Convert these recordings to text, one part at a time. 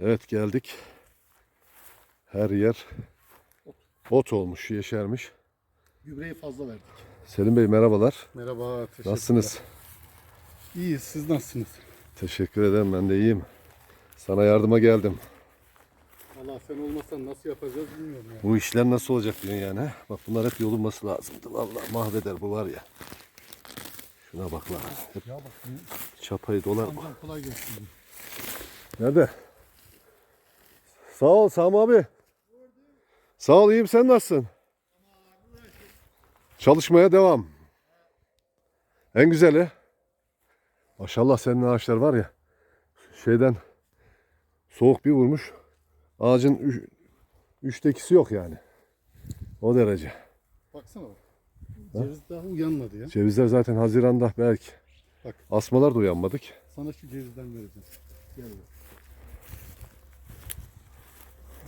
Evet geldik. Her yer ot olmuş, yeşermiş. Gübreyi fazla verdik. Selim Bey merhabalar. Merhaba, teşekkür Nasılsınız? İyiyiz, siz nasılsınız? Teşekkür ederim ben de iyiyim. Sana yardıma geldim. Allah sen olmasan nasıl yapacağız bilmiyorum ya. Bu işler nasıl olacak diyorsun yani? he? Bak bunlar hep yolunması lazımdı. Vallahi mahveder bu var ya. Şuna bak lan. Hep Ya bak, çapayı dolar. amcam kolay gelsin. Nerede? Sağ ol Sami abi. Sağ ol iyiyim sen nasılsın? Çalışmaya devam. En güzeli. Maşallah senin ağaçlar var ya. Şeyden soğuk bir vurmuş. Ağacın üç, üçte ikisi yok yani. O derece. Baksana bak. Ceviz daha uyanmadı ya. Cevizler zaten Haziran'da belki. Bak. Asmalar da uyanmadık. Sana şu cevizden vereceğim. Gel bak.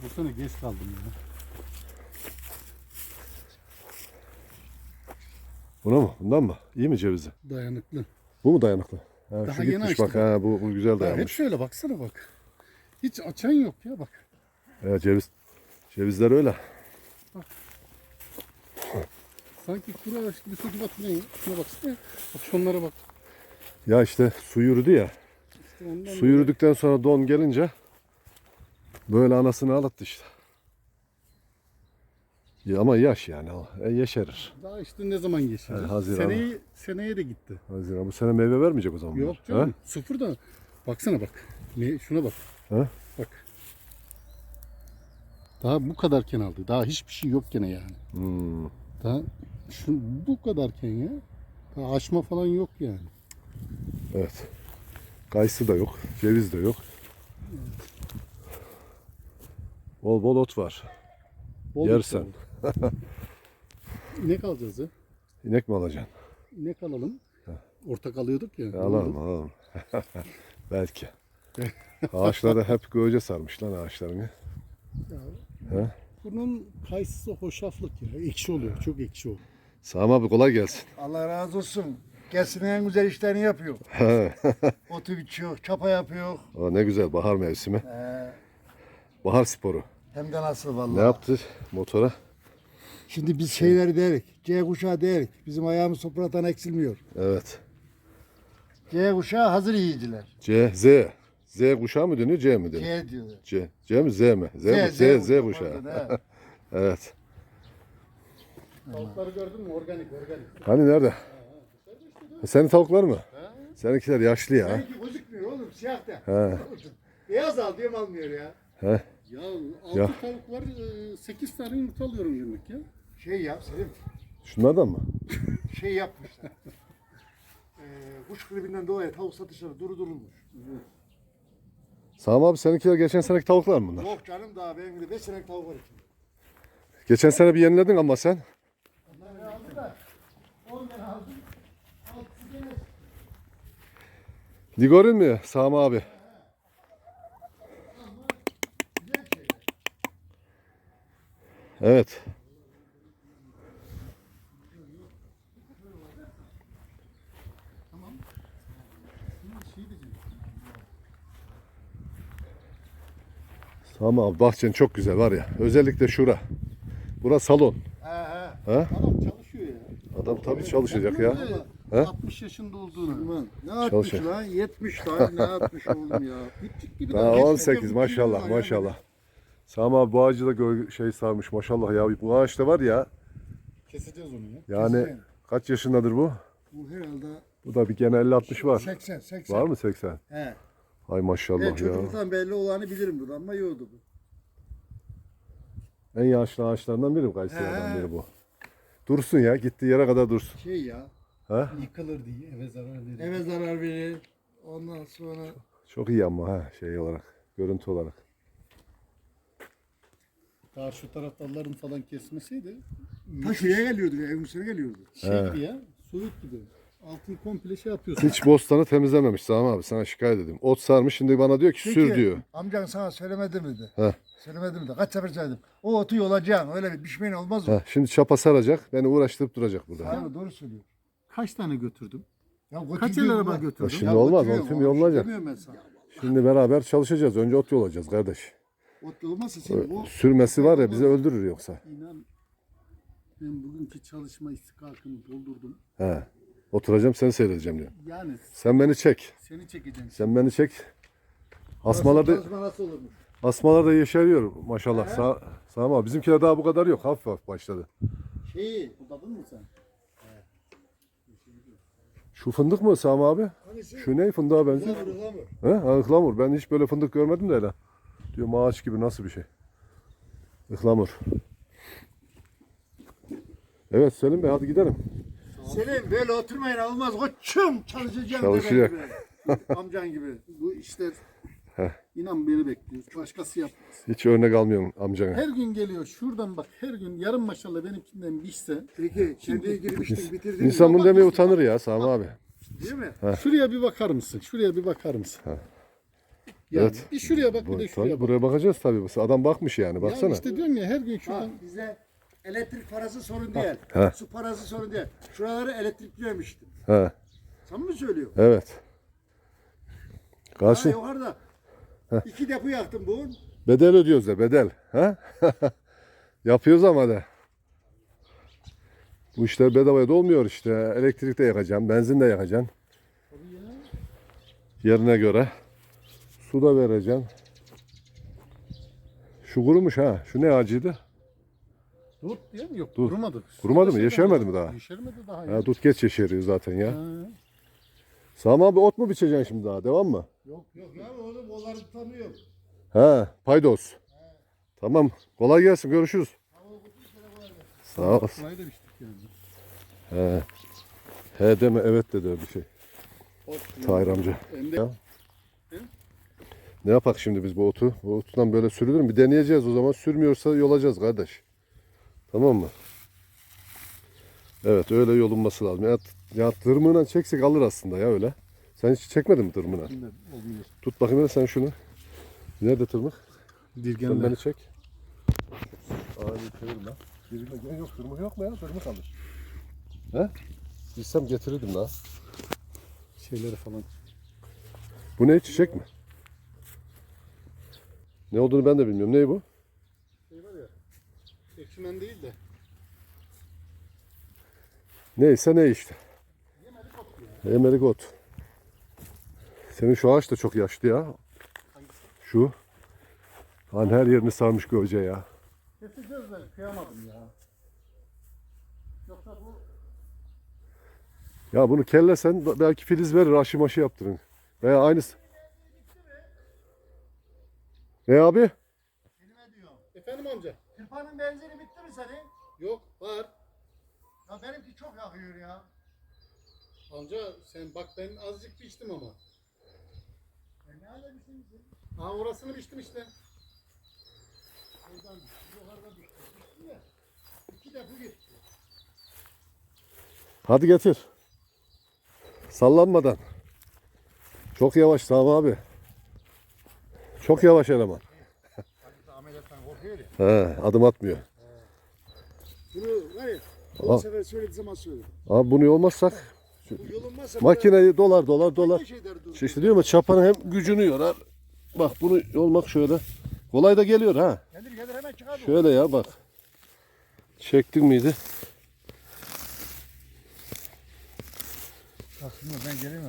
Bu sene geç kaldım ya. Buna mı? Bundan mı? İyi mi cevizi? Dayanıklı. Bu mu dayanıklı? Ha, Daha şu yeni gitmiş bak. Ha, bu, bu güzel Ya hep dayanmış. şöyle baksana bak. Hiç açan yok ya bak. Ya ceviz cevizler öyle. Sanki kuru ağaç gibi atıyor ya. Şuna baksana ya. Bak şunlara bak. Ya işte su yürüdü ya. İşte ondan Su yürüdükten sonra don gelince böyle anasını ağlattı işte. Ya ama yaş yani. E, yeşerir. Daha işte ne zaman geçer? Yani Haziran. Seneye, seneye de gitti. Haziran bu sene meyve vermeyecek o zaman. Yok bunlar. canım. Sıfır da. Baksana bak. Ne, şuna bak. Ha? Bak. Daha bu kadarken aldı. Daha hiçbir şey yok gene yani. Hmm. Daha şu, bu kadarken ya. Daha açma falan yok yani. Evet. Kayısı da yok. Ceviz de yok. Bol bol ot var. Bol Yersen. İnek alacağız ya. İnek mi alacaksın? İnek alalım. Ortak alıyorduk ya. E, alalım alalım. Belki. Ağaçları hep göğece sarmış lan ağaçlarını. Ya, Bunun kayısısı hoşaflık ya. Ekşi oluyor. Çok ekşi oluyor. Sami abi kolay gelsin. Allah razı olsun. Gelsin en güzel işlerini yapıyor. Otu biçiyor, çapa yapıyor. O ne güzel bahar mevsimi. Ee, Bahar sporu. Hem de nasıl vallahi. Ne yaptı motora? Şimdi biz şeyleri derik. C kuşağı derik. Bizim ayağımız topraktan eksilmiyor. Evet. C kuşağı hazır yiyiciler. C, Z. Z kuşağı mı dönüyor, C mi dönüyor? C diyorlar. C. C mi, Z mi? Z, mi? Z, Z, kuşağı. Pardon, he. Evet. Tavukları gördün mü? Organik, organik. Hani nerede? E, senin tavuklar mı? Seninkiler yaşlı ya. Seninki gözükmüyor oğlum siyah da. He. Beyaz al diyorum almıyor ya. He. Ya altı Ya. tavuk var, e, sekiz tane yumurta alıyorum günlük ya. Şey yap Selim. Şunlardan mı? Şey yapmışlar. ee, kuş gribinden dolayı tavuk satışları duru durulmuş. Sami abi seninkiler geçen seneki tavuklar mı bunlar? Yok canım daha benim de 5 senelik tavuk var içinde. Geçen sene bir yeniledin ama sen. Onları aldı da 10 tane aldım. Altısı gene Ligorin mi Sami abi? Evet. Sami abi bahçen çok güzel var ya. Özellikle şura. Bura salon. He he. Ha? Adam çalışıyor ya. Adam tabii çalışacak ya. He? 60 yaşında olduğunu. Ne 60 Çalışıyor. lan? 70 lan ne 60 oğlum ya. Küçük gibi Daha daha 18 maşallah maşallah. Sami abi bu ağacı da şey sarmış maşallah ya. Bu ağaçta var ya. Keseceğiz onu ya. Yani Kesin. kaç yaşındadır bu? Bu herhalde Bu da bir gene 50-60 var. 80 80. Var mı 80? He. Ay Ben maşallah ya. çocukluktan belli olanı bilirim bu ama yoktu bu. En yaşlı ağaçlarından biri bu Kayseri'den He. biri bu. Dursun ya gittiği yere kadar dursun. Şey ya. Ha? Yıkılır diye eve zarar verir. Eve zarar verir. Ondan sonra Çok iyi ama ha şey olarak. Görüntü olarak. Daha şu taraftarların falan kesmeseydi ta şuraya geliyordu ya, evin üstüne geliyordu. şey gibi ya. Soğuk gibi. Altın komple şey yapıyorsun. Hiç bostanı temizlememiş Sami abi sana şikayet edeyim. Ot sarmış şimdi bana diyor ki sür diyor. Amcan sana söylemedi mi de? He. Söylemedi mi de? Kaç sefer söyledim. O otu yolacaksın. Öyle bir pişmeyin olmaz o. Ha, şimdi çapa saracak beni uğraştırıp duracak burada. Abi doğru söylüyor. Kaç tane götürdüm? Ya Kaç el araba bak. götürdüm? Şimdi olmaz, götürüyor, onun tümü onu yollanacak. demiyorum ben sana. Şimdi beraber çalışacağız. Önce ot yolacağız kardeş. Ot olmazsa seni bu Sürmesi var ya bizi öldürür yoksa. İnan ben bugünkü çalışma istikakını doldurdum. He. Oturacağım seni seyredeceğim diyor. Yani Sen beni çek. seni çekeceğim. Sen beni çek. Asmalar da, çalışma nasıl olurmuş? asmalar da yeşeriyor maşallah. Sağ, sağ ama bizimkiler daha bu kadar yok. Hafif hafif başladı. Şeyi, Budadın mı sen? Şu fındık mı Sami abi? Şu ne fındığa benziyor? He? Ha, ıhlamur. Ben hiç böyle fındık görmedim de hele. Diyorum ağaç gibi nasıl bir şey. Ihlamur. Evet Selim Bey hadi gidelim. Senin böyle oturmayın olmaz koçum çalışacağım Çalışacak. gibi. Amcan gibi. Bu işler inan beni bekliyor. Başkası yapmaz. Hiç örnek almıyorum amcana. Her gün geliyor şuradan bak her gün yarım maşallah benimkinden biçse Peki kendi girmiştin bitirdin. İnsan bunu demeye utanır ya Sami abi. Değil mi? şuraya bir bakar mısın? Şuraya bir bakar mısın? Yani Evet. Bir şuraya bak bir de tabii, şuraya bak. buraya bakacağız tabii. Adam bakmış yani baksana. Ya işte diyorum ya her gün Ha, şuradan bize elektrik parası sorun değil. Ha. Su parası sorun değil. Şuraları elektriklemiştim. He, Sen mi söylüyorsun? evet. Ha, Karşı yukarıda. İki depo yaktım bugün. bedel ödüyoruz da bedel. Ha? Yapıyoruz ama de. Bu işler bedavaya da olmuyor işte. Elektrik de yakacaksın, benzin de yakacaksın. Yerine göre. Su da vereceksin. Şu kurumuş ha. Şu ne ağacıydı? Dur diyor mu? Yok Dur. kurumadı. Kurumadı mı? Yeşermedi mi daha? Yeşermedi daha. Ha, ya. tut geç yeşeriyor zaten ya. Ha. Sami abi ot mu biçeceksin şimdi daha? Devam mı? Yok yok ya oğlum onları tutamıyorum. He, paydos. Tamam. Kolay gelsin. Görüşürüz. Sağ ol. Kolay da biçtik yani. He. He deme evet dedi öyle bir şey. Tahir amca. Ya. Ne yapak şimdi biz bu otu? Bu otundan böyle sürülür mü? Bir deneyeceğiz o zaman. Sürmüyorsa yolacağız kardeş. Tamam mı? Evet öyle yolunması lazım. Ya, ya tırmığına çeksek alır aslında ya öyle. Sen hiç çekmedin mi olmuyor. Tut bakayım hele sen şunu. Nerede tırmık? Sen Dirgenler. beni çek. Ağabey çevirme. Çevirme. Yok tırmık yok mu ya? Tırmık alır. He? Bilsem getirirdim daha. Şeyleri falan. Bu ne çiçek mi? Ne olduğunu ben de bilmiyorum. Ne bu? Şey var ya. Ekşimen değil de. Neyse ne işte. Emerik ot. Senin şu ağaç da çok yaşlı ya. Şu. Lan her yerini sarmış göce ya. Keseceğiz de kıyamadım ya. Yoksa bu Ya bunu kellesen belki filiz verir aşı maşı yaptırın. Veya aynısı. Ne abi? Kelime diyorum. Efendim amca. Tırpanın benzeri bitti mi senin? Yok var. Ya benimki çok yakıyor ya. Amca sen bak ben azıcık biçtim ama. E ne hale şeysin? Ha orasını biçtim işte. Oradan yukarıda düştü. Düştü ya. İki depo gitti. Hadi getir. Sallanmadan. Çok yavaş Sami abi. Çok yavaş eleman. Ameliyattan korkuyor ya. He, adım atmıyor. Bunu var ya. O sefer söylediği zaman söyledim. Abi bunu yolmazsak Bu yolunmazsa makineyi dolar dolar dolar. Dur. İşte, diyorum ya çapanın hem gücünü yorar. Bak bunu yolmak şöyle. Kolay da geliyor ha. Gelir gelir hemen çıkar bu. Şöyle ya bak. Çektin miydi? Aslında ben geleyim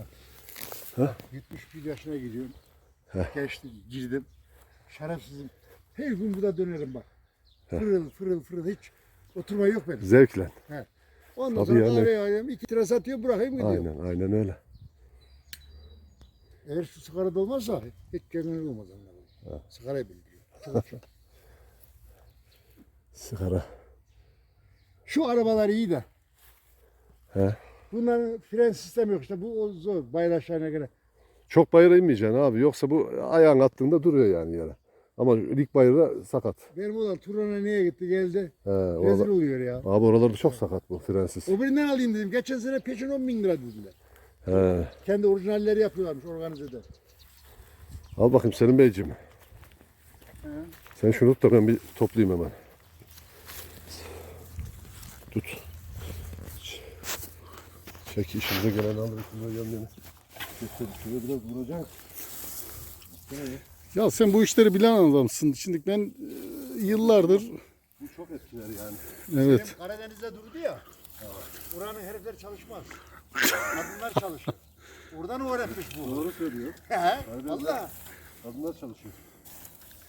Ha? 71 yaşına gidiyorum. Geçtim, girdim. Şerefsizim. Her gün burada dönerim bak. Fırıl fırıl fırıl hiç oturma yok benim. Zevkle. Ondan Tabii sonra yani. kahveye alıyorum, iki lira satıyor bırakayım gidiyorum. Aynen aynen öyle. Eğer şu sigara da olmazsa hiç kendine olmaz onlara. Sigarayı bildiriyor. Çok çok. Sigara. Şu arabalar iyi de. He. Bunların fren sistemi yok işte. Bu o zor. Bayraşlarına göre. Çok bayıra inmeyeceksin abi. Yoksa bu ayağın attığında duruyor yani yere. Ama lig bayırda sakat. Benim olan Turan'a niye gitti geldi. He, Rezil orada, oluyor ya. abi oralarda çok sakat bu frensiz. O birinden alayım dedim. Geçen sene peşin 10 bin lira dediler. He. Kendi orijinalleri yapıyorlarmış organizede. Al bakayım Selim Beyciğim. Sen şunu tut da ben bir toplayayım hemen. Tut. Çek işimize gelen alır. Şuraya yanlarını. Getir, şuraya biraz vuracak. Ya sen bu işleri bilen adamsın. Şimdi ben e, yıllardır Bu çok etkiler yani. evet. Benim Karadeniz'de durdu ya. Oranın herifler çalışmaz. Kadınlar çalışır. Oradan öğretmiş bu. Doğru söylüyor. He, Valla. Kadınlar çalışıyor.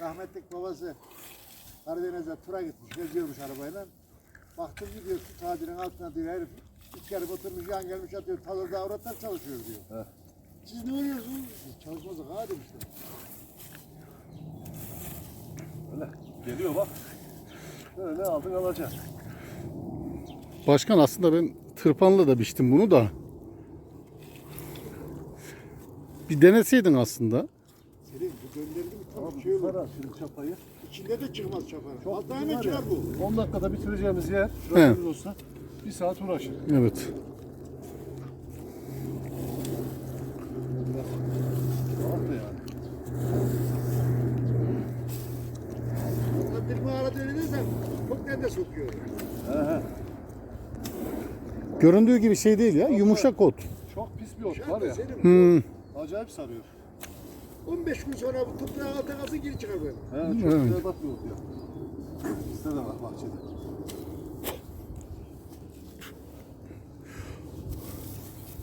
Rahmetlik babası Karadeniz'e tura gitmiş. Geziyormuş arabayla. Baktım gidiyor su tadilin altına diyor herif. Üç kere oturmuş yan gelmiş atıyor. Talırda avratlar çalışıyor diyor. He. Siz ne oluyorsunuz? Biz çalışmazdık ha demişler. Öyle. Geliyor bak. Böyle aldın alacaksın. Başkan aslında ben tırpanla da biçtim bunu da. Bir deneseydin aslında. Senin bu gönderdi mi Ama tam bu şey olur. sarar şimdi çapayı. İçinde de çıkmaz çaparı. Çok güzel hemen çıkar bu. 10 dakikada bitireceğimiz yer. Rakımız olsa bir saat uğraşır. Evet. Rahat da yani. Çok nerede sokuyor. Göründüğü gibi şey değil ya. Yumuşak ot. Çok pis bir ot var ya. Hmm. Acayip sarıyor. 15 gün sonra bu toprağın altına kalsın geri çıkar böyle. He, çok Evet. güzel bak bir ot ya. Bizde de var bahçede.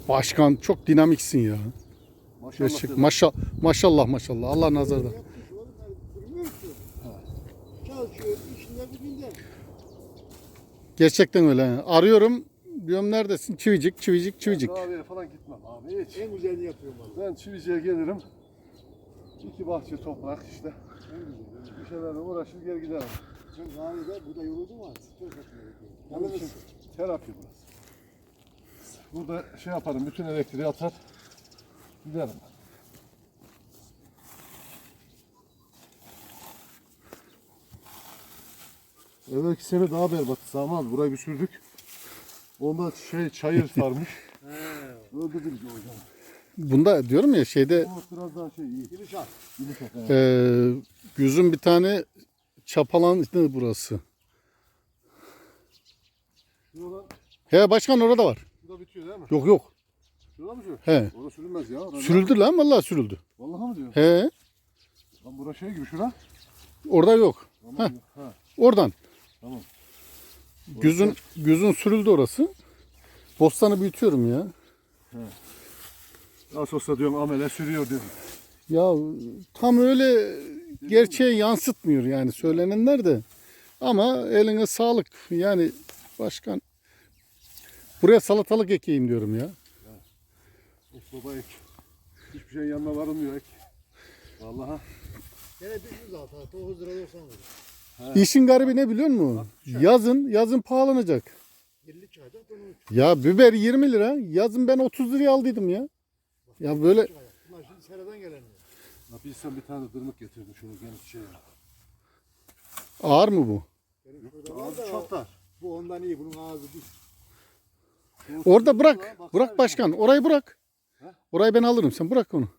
Başkan çok dinamiksin ya. Maşallah. Gerçek. dedim. Maşallah maşallah maşallah. Allah nazarda. Yapmış oğlum ben durmuyor ki. Çalışıyor işinde gücünde. Gerçekten öyle. Arıyorum. Diyorum neredesin? Çivicik, çivicik, çivicik. Ben kahveye falan gitmem abi hiç. En güzelini yapıyorum valla. Ben Çivici'ye gelirim. İki bahçe toprak işte. En güzel. Bir şeylerle uğraşır geri giderim. Sen kahvede burada yoruldun mu? Etmeye gerekiyor. Onun için Yalnız terapi burası. Burada şey yaparım, bütün elektriği atar, giderim. Evvelki sene daha berbat Zaman burayı bir sürdük. Onda şey çayır sarmış. Öldürdü bizi o yüzden. Bunda diyorum ya şeyde Bu biraz daha şey iyi. Yumuşak. Yumuşak. evet. eee gözün bir tane çapalan ne burası? Şurada, He başkan orada var. şurada bitiyor değil mi? Yok yok. Şurada mı şu? He. Orada sürülmez ya. Orada- Sürüldü lan vallahi sürüldü. Vallahi mı diyor? He. Lan bura şey gibi şura. Orada yok. Tamam. Ha. Oradan. Tamam. Gözün gözün sürüldü orası. Bostanı büyütüyorum ya. Nasıl olsa diyorum amele sürüyor diyorum. Ya tam öyle gerçeği yansıtmıyor yani söylenenler de. Ama eline sağlık. Yani başkan buraya salatalık ekeyim diyorum ya. Of baba ek. Hiçbir şey yanına varılmıyor ek. Vallahi. Gene düşmüş zaten. 9 lira 90 lira. İşin garibi ne biliyor musun? Yazın yazın pahalanacak. 50 çıkacak onun için Ya biber 20 lira. Yazın ben 30 liraya aldıydım ya. Ya böyle. Bunlar şimdi seriden gelen. Ya bilsem bir tane dırmık getirdim şunu geniş şey. ağır mı bu? Benim şurada var Ağzı da çok dar. bu ondan iyi. Bunun ağzı düz. Orada bırak. Bırak başkan. Orayı bırak. He? Orayı ben alırım. Sen bırak onu.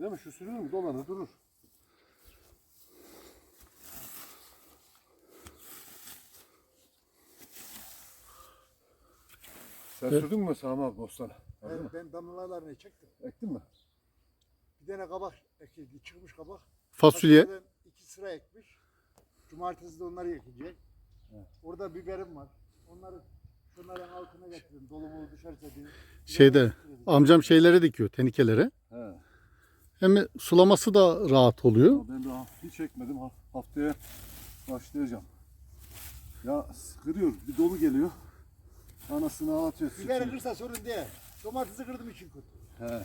Değil mi? Şu sürülür mü? Dolanır durur. Sen sürdün mü Sami abi bostana? Ben, ben damlalarını çektim. Ektin mi? Bir tane kabak ekildi. Çıkmış kabak. Fasulye. Fasulye'den iki sıra ekmiş. Cumartesi de onları ekecek. Orada biberim var. Onları şunların altına getirdim. Dolu mu düşerse diye. Şeyde amcam şeylere dikiyor. Tenikelere. He. Hem sulaması da rahat oluyor. Ben daha hiç ekmedim. Ha- Haftaya başlayacağım. Ya kırıyor. Bir dolu geliyor. Anasını ağlatıyor. Biberi sıkıyor. kırsa sorun diye. Domatesi kırdım için kötü. He.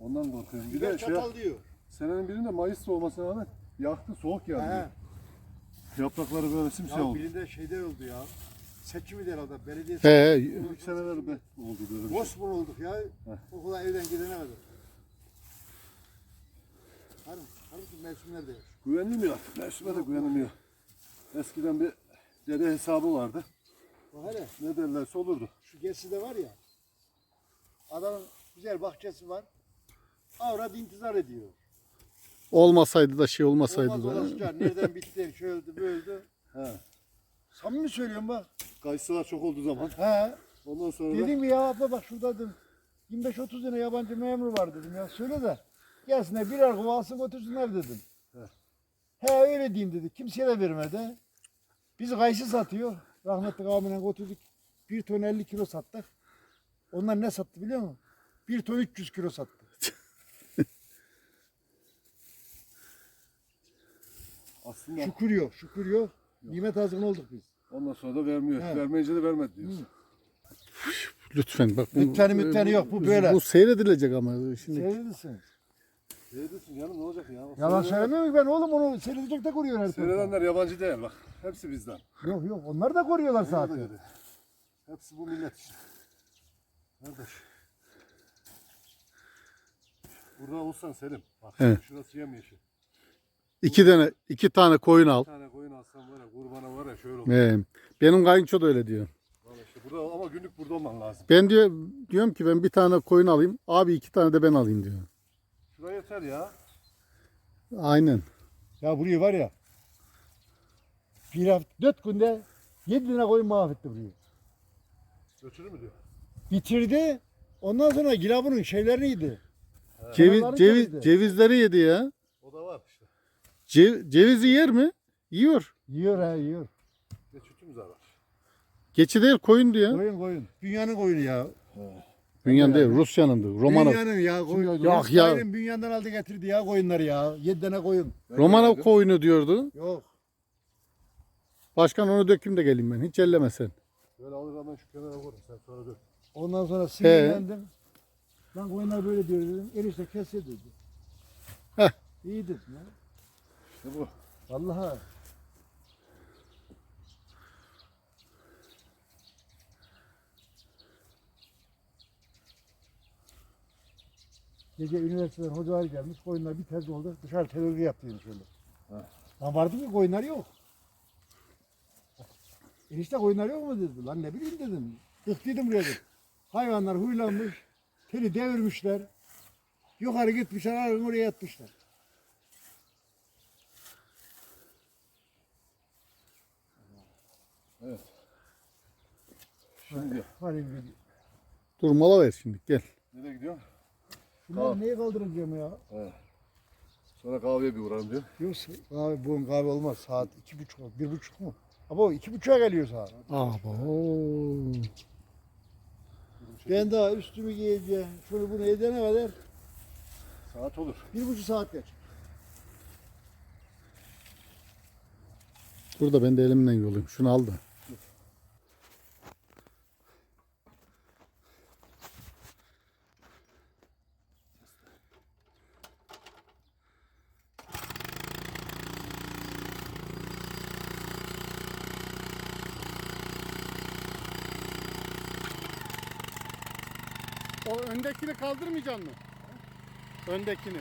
Ondan korkuyorum. Bir Biber de şey, çatal diyor. senenin birinde Mayıs'ta olmasına rağmen yaktı soğuk He. yağdı. Yaprakları böyle simsiyah Ya oldu. birinde şeyde oldu ya. Seçimi de herhalde. Belediye He, İlk seneler be oldu böyle bir şey. Olduk ya. Okula evden gidene kadar. Hani, halbuki mevsimler de yok. Güvenilmiyor artık. Mevsime de güvenilmiyor. Eskiden bir dere hesabı vardı. Bak hele Ne derlerse olurdu. şu de var ya. Adamın güzel bahçesi var. Avrat intizar ediyor. olmasaydı da şey olmasaydı Olmaz da. olasıca nereden bitti, şöyle böyle. He. Samimi söylüyorum bak. Kayısılar çok olduğu zaman. He. Ondan sonra da Dedim ya abla bak şurada dedim. 25-30 tane yabancı memur var dedim ya söyle de. Gelsinler birer kova alsın götürsünler dedim. He öyle diyeyim dedi. Kimseye de vermedi. Biz kayısı satıyor. Rahmetli abimle götürdük. Bir ton 50 kilo sattık. Onlar ne sattı biliyor musun? Bir ton 300 kilo sattı. Aslında Şükür yok, şükür yok. Nimet azgın olduk biz. ondan sonra da vermiyor. He. Vermeyince de vermedi diyorsun. Lütfen bak. bu- Lütfeni mütfeni yok, bu böyle. Bu seyredilecek ama şimdi. Seyredirsin. Seyredirsin canım ne olacak ya? Yalan söylemiyorum ki ben oğlum onu seyredecek de koruyor her tarafı. Seyredenler yabancı değil bak. Hepsi bizden. Yok yok onlar da koruyorlar Onlar da zaten. öyle. Hepsi bu millet işte. Kardeş. Burada olsan Selim. Bak Evet. şurası yemyeşil. İki tane iki tane koyun al. Bir tane koyun alsam var ya kurbana var ya şöyle olur. Ee, benim kayınço da öyle diyor. Vallahi işte burada ama günlük burada olman lazım. Ben diyor diyorum ki ben bir tane koyun alayım. Abi iki tane de ben alayım diyor. Şuraya yeter ya. Aynen. Ya burayı var ya. Bir hafta, dört günde yedi tane koyun mahvetti burayı. Götürür mü diyor? Bitirdi. Ondan sonra gilavunun şeylerini yedi. Ceviz, ceviz, cevizleri yedi ya. O da var işte. Ce- cevizi yer mi? Yiyor. Yiyor ha yiyor. Ne sütüm zarar. Geçi değil koyun diyor. Koyun koyun. Dünyanın koyunu ya. Dünyanın değil Rusya'nın Romanov. Dünyanın ya koyun. Yok ya. Dünyadan aldı getirdi ya koyunları ya. Yedi tane koyun. Romanov koyunu diyordu. Yok. Başkan onu dökeyim de geleyim ben. Hiç elleme sen. Böyle alır hemen şu kenara koyarım sen sonra dök. Ondan sonra sinirlendim. Lan koyunlar böyle diyor dedim. Enişte kesse dedi. Heh. İyi dedim ya. İşte bu. Vallahi. Gece üniversiteden hocalar gelmiş, koyunlar bir tez oldu, dışarı televizyon yaptıymış şöyle. Ha. Lan vardı ki koyunlar yok. Enişte koyunlar yok mu dedi. Lan ne bileyim dedim. Tıktıydım buraya dedim. Hayvanlar huylanmış, teli devirmişler. Yukarı gitmişler, arın oraya yatmışlar. Şimdi Halim gibi. Dur mola ver şimdi gel. nereye gidiyorsun? Bunlar Tamam. neye kaldıracağım ya? He. Sonra kahveye bir uğrarım diyor. Yoksa kahve, bugün kahve olmaz. Saat iki buçuk, mu? bir buçuk mu? Ama iki buçuğa geliyor saat. Abo. Ben daha üstümü giyeceğim. Şunu bunu edene kadar Saat olur. bir buçuk saat geç. Dur da ben de elimden yolayım. Şunu al da. Öndekini kaldırmayacaksın mı? Öndekini.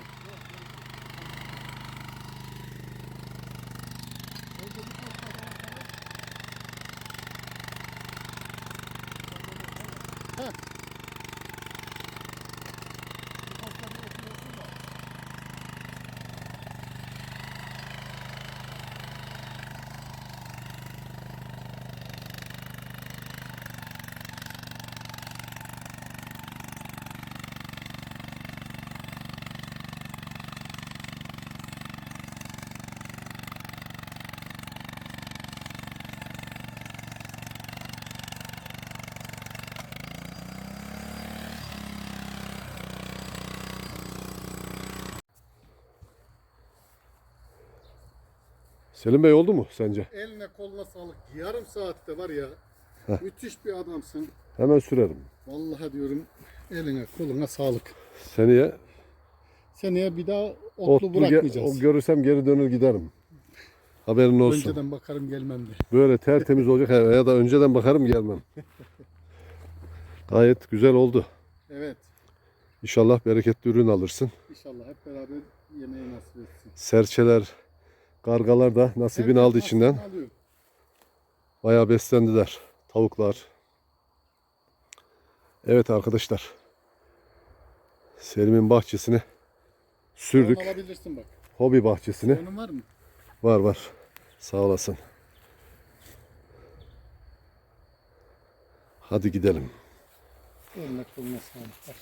Selim Bey oldu mu sence? Eline koluna sağlık. Yarım saatte var ya. Müthiş bir adamsın. Hemen sürerim. Vallahi diyorum eline koluna sağlık. Seneye Seneye bir daha otlu, otlu ge- bırakmayacağız. o görürsem geri dönür giderim. Haberin olsun. Önceden bakarım gelmem de. Böyle tertemiz olacak ya da önceden bakarım gelmem. Gayet güzel oldu. Evet. İnşallah bereketli ürün alırsın. İnşallah hep beraber yemeği nasip etsin. Serçeler, kargalar da nasibini aldı Herkes içinden. nasibini alıyor. Bayağı beslendiler. Tavuklar. Evet arkadaşlar. Selim'in bahçesini sürdük. Onu alabilirsin bak. Hobi bahçesini. Onun var mı? Var var. Sağ olasın. Hadi gidelim. Eline koluna sağlık. Bak.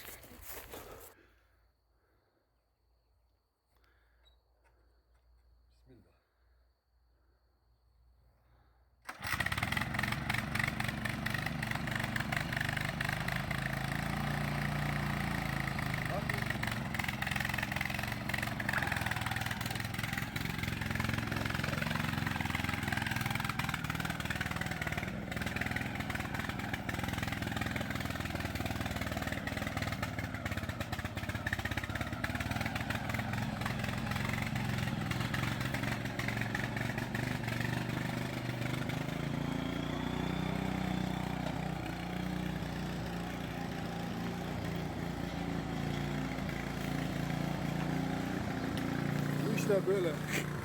Güzel böyle.